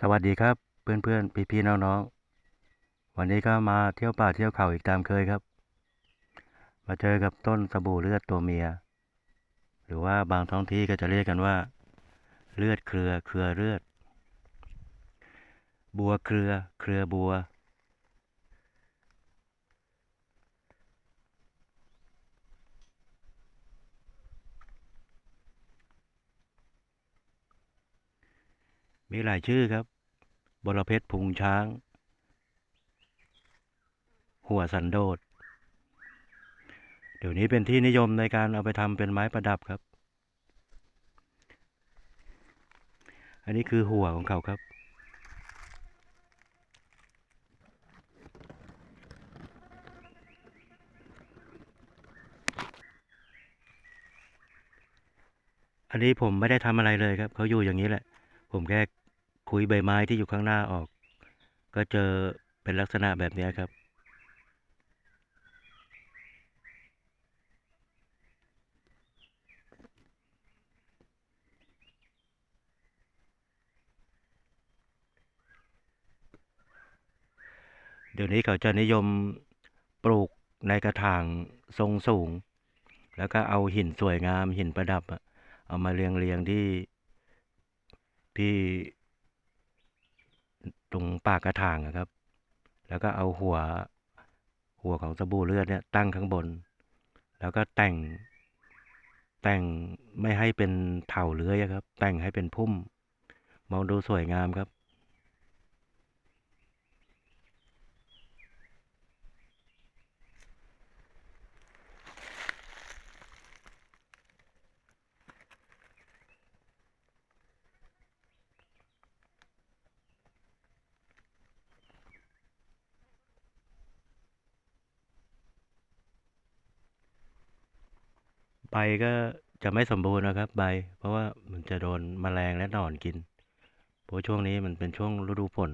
สวัสดีครับ เพื่อนเพื่อนพี่พี่ๆน้องๆ วันนี้ก็มาเที่ยวป่าเที่ยวเขาอีกตามเคยครับ มาเจอกับต้นสบู่เลือดตัวเมีย หรือว่าบางท้องที่ก็จะเรียกกันว่า เลือดเครือ เครือเลือด บัวเครือ เครือบัว มีหลายชื่อครับ บรเพชรพุงช้าง หัวสันโดษ เดี๋ยวนี้เป็นที่นิยมในการเอาไปทำเป็นไม้ประดับครับ อันนี้คือหัวของเขาครับอันนี้ผมไม่ได้ทำอะไรเลยครับ เขาอยู่อย่างนี้แหละ ผมแค่ คุยใบไม้ที่อยู่ข้างหน้าออก ก็เจอเป็นลักษณะแบบนี้ครับ เดี๋ยวนี้เขาจะนิยมปลูกในกระถางทรงสูง แล้วก็เอาหินสวยงามหินประดับ เอามาเรียงเรียงที่ที่ ตรงปากกระถางครับ แล้วก็เอาหัวหัวของสบู่เลือดเนี่ยตั้งข้างบน แล้วก็แต่ง แต่งไม่ให้เป็นเถาเลื้อยครับ แต่งให้เป็นพุ่ม มองดูสวยงามครับ ใบก็จะไม่สมบูรณ์นะครับ ใบ เพราะว่ามันจะโดนแมลงและหนอนกิน เพราะช่วงนี้มันเป็นช่วงฤดูฝน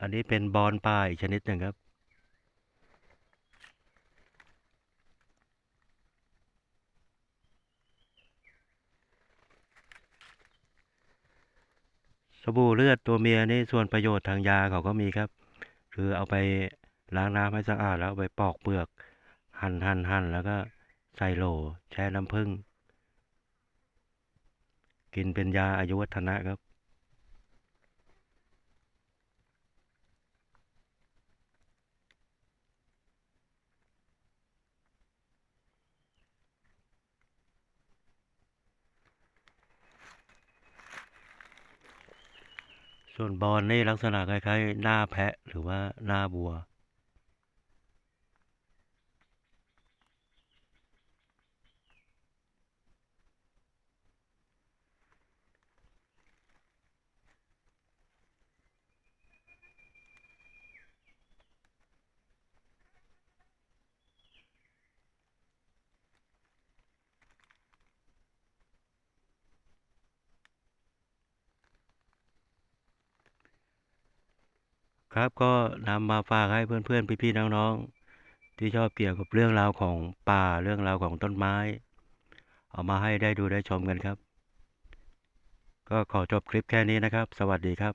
อันนี้เป็นบอนป่าอีกชนิดหนึ่งครับ สบู่เลือดตัวเมียนี่ส่วนประโยชน์ทางยาเขาก็มีครับ คือเอาไปล้างน้ำให้สะอาดแล้วไปปอกเปลือก หั่นหั่นหั่นแล้วก็ใส่โหลแช่น้ำผึ้งกินเป็นยาอายุวัฒนะครับ ส่วนบอลนี่ลักษณะคล้ายๆหน้าแพะหรือว่าหน้าบัว ครับก็นำมาฝากให้เพื่อนๆพี่ๆน้องๆ ที่ชอบเกี่ยวกับเรื่องราวของป่าเรื่องราวของต้นไม้ เอามาให้ได้ดูได้ชมกันครับ ก็ขอจบคลิปแค่นี้นะครับ สวัสดีครับ